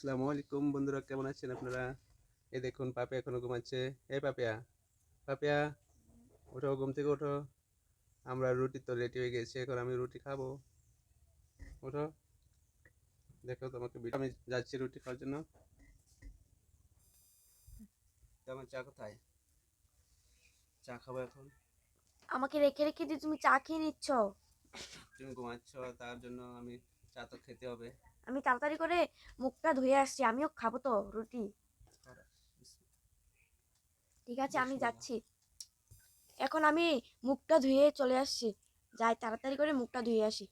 আসসালামু আলাইকুম বন্ধুরা কেমন আছেন আপনারা? এই দেখুন পাপিয়া এখনও ঘুমাচ্ছে। এই পাপিয়া পাপিয়া ওঠো ঘুম থেকে ওঠো। আমরা রুটি তো রেডি হয়ে গেছে এখন আমি রুটি খাব। ওঠো। দেখো তোমাকে আমি যাচ্ছি রুটি খাওয়ার জন্য। তোমার চা কোথায়? চা খাব এখন। আমাকে রেখে রেখে দিয়ে তুমি চা খেয়ে নিচ্ছ? তুমি ঘুমাচ্ছ তার জন্য আমি চা তো খেতে হবে। আমি তাড়াতাড়ি করে মুখটা ধুয়ে আসছি আমিও খাব তো রুটি। ঠিক আছে আমি যাচ্ছি। এখন আমি মুখটা ধুয়ে চলে আসছি যাই তাড়াতাড়ি করে মুখটা ধুয়ে আসি।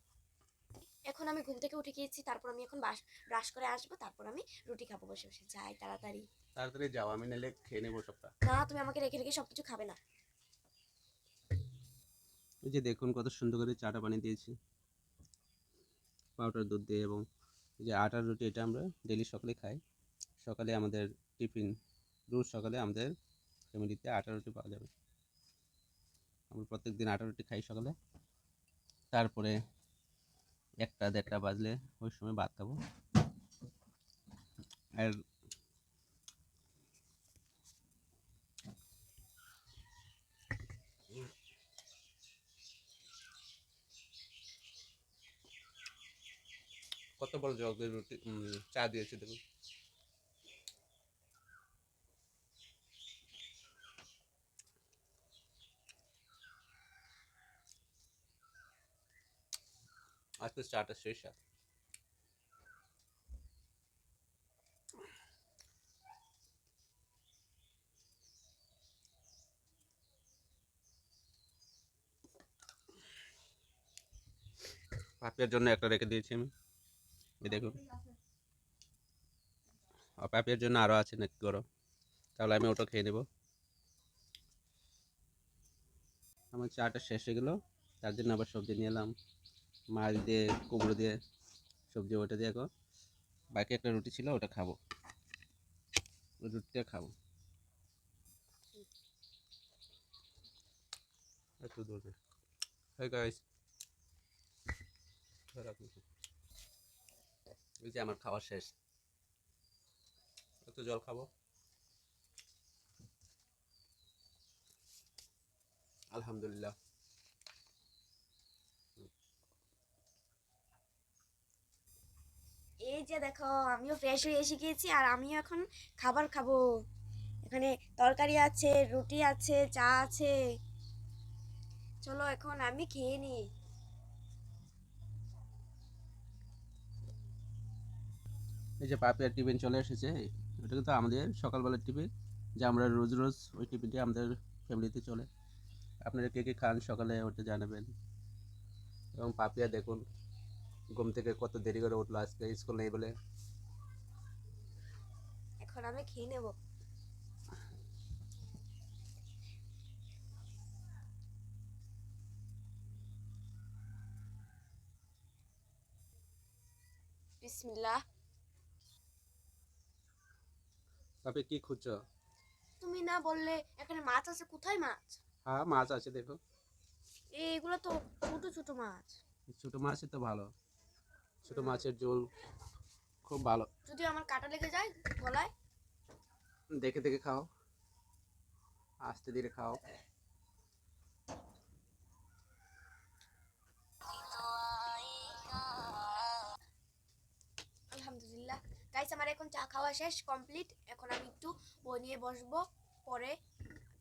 এখন আমি ঘুম থেকে উঠে গিয়েছি তারপর আমি এখন বাস ব্রাশ করে আসব তারপর আমি রুটি খাব বসে বসে যাই তাড়াতাড়ি। তাড়াতাড়ি যাও আমি নাহলে খেয়ে নেব সবটা। না তুমি আমাকে রেখে রেখে সবকিছু খাবে না। এই যে দেখুন কত সুন্দর করে চাটা বানিয়ে দিয়েছি। পাউডার দুধ দিয়ে এবং এই যে আটার রুটি এটা আমরা ডেলি সকালে খাই। সকালে আমাদের টিফিন রোজ সকালে আমাদের ফ্যামিলিতে আটা রুটি পাওয়া যাবে। আমরা প্রত্যেক দিন আটা রুটি খাই সকালে। তারপরে একটা দেড়টা বাজলে ওই সময় ভাত খাব। আর কত বড় জগের রুটি চা দিয়েছে দেখুন। আজকে চাটা শেষ স্বাদ পাপিয়ার জন্য একটা রেখে দিয়েছি আমি। দেখুন। আর পাপিয়ার জন্য আরও আছে নাকি গরম? তাহলে আমি ওটা খেয়ে নেব। আমার চাটা শেষ হয়ে গেলো। তার জন্য আবার সবজি নিয়ে এলাম। মাছ দিয়ে, কুমড়ো দিয়ে, সবজি ওটা দিয়ে এখন। বাকি একটা রুটি ছিল, ওটা খাব। রুটিটা খাব। একটু হ্যাঁ গাইস এই যে আমার খাওয়া শেষ। একটু জল খাব। আলহামদুলিল্লাহ। এই যে দেখো, আমিও ফ্রেশ হয়ে এসে গিয়েছি আর আমিও এখন খাবার খাব। এখানে তরকারি আছে, রুটি আছে, চা আছে। চলো এখন আমি খেয়ে নিই। এই যে পাপিয়ার টিফিন চলে এসেছে, এটা কিন্তু আমাদের সকালবেলার টিফিন, যে আমরা রোজ রোজ ওই টিফিনটি আমাদের ফ্যামিলিতে চলে। আপনারা কে কে খান সকালে ওটা জানাবেন। এবং পাপিয়া দেখুন, ঘুম থেকে কত দেরি করে উঠল আজকে, স্কুল নেই বলে। এখন আমি খেয়ে নেব। বিসমিল্লাহ। পাপি কি খুঁজছো? তুমি না বললে এখানে মাছ আছে কোথায় মাছ? হ্যাঁ মাছ আছে দেখো। এইগুলো তো ছোট ছোট মাছ। ছোট মাছই তো ভালো। ছোট মাছের ঝোল খুব ভালো। যদি আমার কাটা লেগে যায় গলায়? দেখে দেখে খাও। আস্তে ধীরে খাও। আমার এখন চা খাওয়া শেষ কমপ্লিট এখন আমি একটু বই নিয়ে বসবো, পরে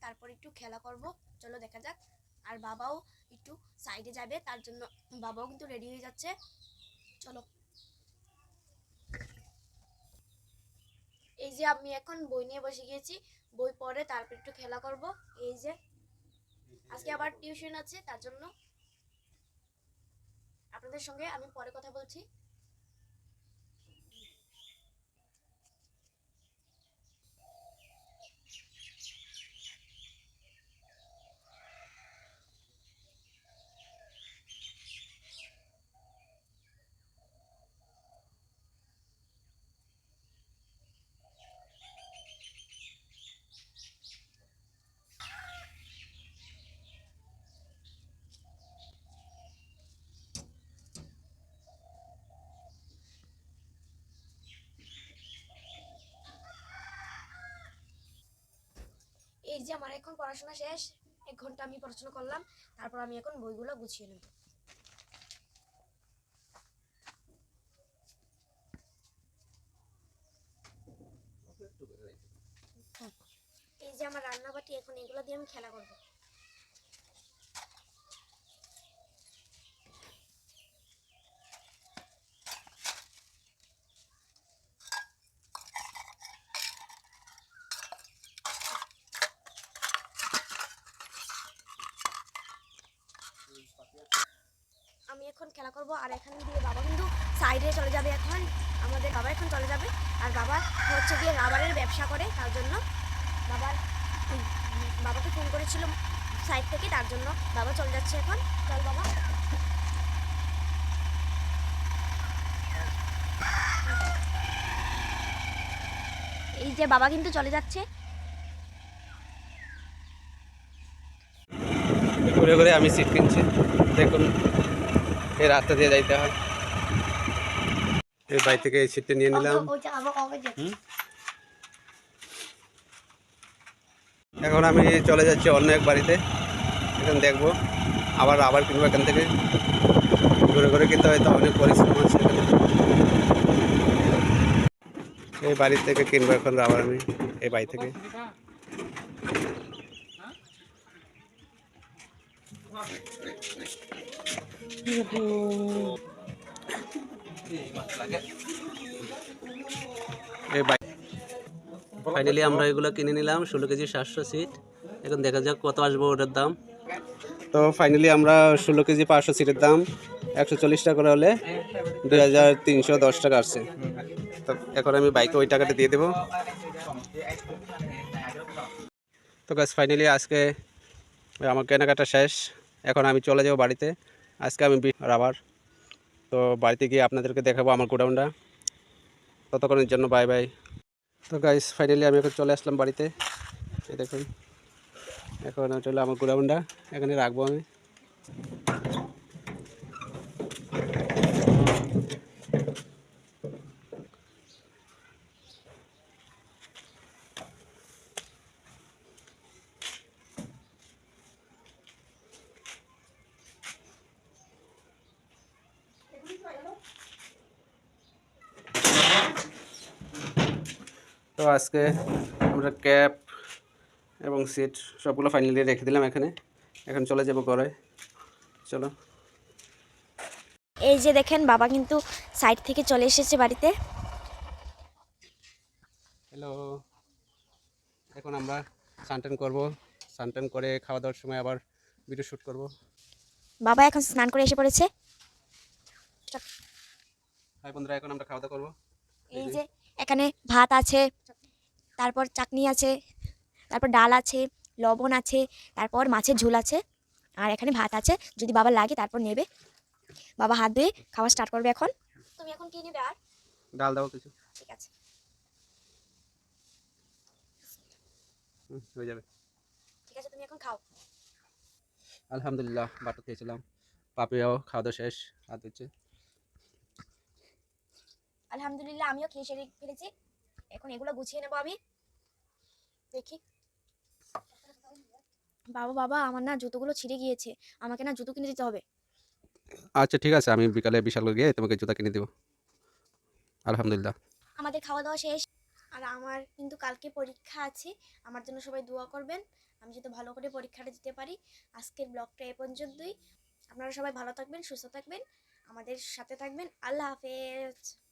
তারপর একটু খেলা করব। চলো দেখা যাক। আর বাবাও একটু সাইডে যাবে, তার জন্য বাবাও কিন্তু রেডি হয়ে যাচ্ছে। চলো। এই যে আমি এখন বই নিয়ে বসে গিয়েছি, বই পড়ে তারপর একটু খেলা করব। এই যে, আজকে আবার টিউশন আছে, তার জন্য। আপনাদের সঙ্গে আমি পরে কথা বলছি। যে আমার এখন পড়াশোনা শেষ এক ঘণ্টা আমি পড়াশোনা করলাম তারপর আমি এখন বইগুলো গুছিয়ে নেব। এই যে আমার রান্নাবাটি এখন এগুলো দিয়ে আমি খেলা করব আমি এখন খেলা করব, আর এখান দিয়ে বাবা কিন্তু সাইডে চলে যাবে এখন। আমাদের বাবা এখন চলে যাবে, আর বাবা হচ্ছে গিয়ে রাবারের ব্যবসা করে, তার জন্য বাবার বাবাকে ফোন করেছিল সাইড থেকে, তার জন্য বাবা চলে যাচ্ছে এখন। চল বাবা। এই যে বাবা কিন্তু চলে যাচ্ছে। ঘুরে ঘুরে আমি সিট কিনছি। দেখুন এই রাস্তা দিয়ে যাইতে হয়। এই বাড়ি থেকে এই সিটটা নিয়ে নিলাম। এখন আমি চলে যাচ্ছি অন্য এক বাড়িতে। এখন দেখব। আবার আবার কিনবো এখান থেকে। ঘুরে ঘুরে কিনতে হয় হয়তো অনেক পরিশ্রম আছে এখানে। এই বাড়ি থেকে কিনবো এখন আবার আমি এই বাড়ি থেকে। এই বাই ফাইনালি আমরা এগুলো কিনে নিলাম, ষোলো কেজি সাতশো সিট। এখন দেখা যাক কত আসব ওটার দাম। তো ফাইনালি আমরা ষোলো কেজি পাঁচশো সিটের দাম, একশো চল্লিশ টাকা করে হলে দুই হাজার তিনশো দশ টাকা আসছে। তো এখন আমি বাইকে ওই টাকাটা দিয়ে দেবো। তো গাছ ফাইনালি আজকে আমার কেনাকাটা শেষ। এখন আমি চলে যাব বাড়িতে। আজকে আমি রাবার। তো বাড়িতে গিয়ে আপনাদেরকে দেখাবো আমার গোডাউনটা। ততক্ষণের জন্য বাই বাই তো গাইস ফাইনালি আমি এখন চলে আসলাম বাড়িতে। দেখুন। এখন চলে আমার গোডাউনটা। এখানে রাখব আমি। তো আজকে আমরা ক্যাপ এবং সিট সবগুলো ফাইনালি রেখে দিলাম এখানে। এখন চলে যাব ঘরে। চলো। এই যে দেখেন বাবা কিন্তু সাইড থেকে চলে এসেছে বাড়িতে। হ্যালো এখন আমরা সানটেন করব। সানটেন করে খাওয়া দাওয়ার সময় আবার ভিডিও শ্যুট করব। বাবা এখন স্নান করে এসে পড়েছে। হাই বন্ধুরা এখন আমরা খাওয়া দাওয়া করব। এই যে এখানে ভাত আছে তারপর চাটনি আছে তারপর ডাল আছে লবণ আছে তারপর মাছের ঝোল আছে আর এখানে ভাত আছে। যদি বাবা লাগে তারপর নেবে। বাবা হাত ধুয়ে খাওয়া স্টার্ট করবে এখন। তুমি এখন কি নেবে আর? ডাল দাও কিছু। ঠিক আছে। হয়ে যাবে। ঠিক আছে তুমি এখন খাও। আলহামদুলিল্লাহ বাটা খেয়েছিলাম। পাপিয়াও খাওয়া দাওয়া শেষ হাত হচ্ছে আলহামদুলিল্লাহ আমিও খেয়ে সেরে ফেলেছি। এখন এগুলো গুছিয়ে নেব আমি। দেখি। বাবা বাবা আমার না জুতোগুলো ছিঁড়ে গিয়েছে। আমাকে না জুতো কিনে দিতে হবে। আচ্ছা ঠিক আছে আমি বিকালে বিশাল গিয়ে তোমাকে জুতা কিনে দেবো। আলহামদুলিল্লাহ। আমাদের খাওয়া দাওয়া শেষ। আর আমার কিন্তু কালকে পরীক্ষা আছে। আমার জন্য সবাই দোয়া করবেন। আমি যাতে ভালো করে পরীক্ষাটা দিতে পারি। আজকের ব্লগটা এ পর্যন্তই। আপনারা সবাই ভালো থাকবেন সুস্থ থাকবেন। আমাদের সাথে থাকবেন। আল্লাহ হাফেজ।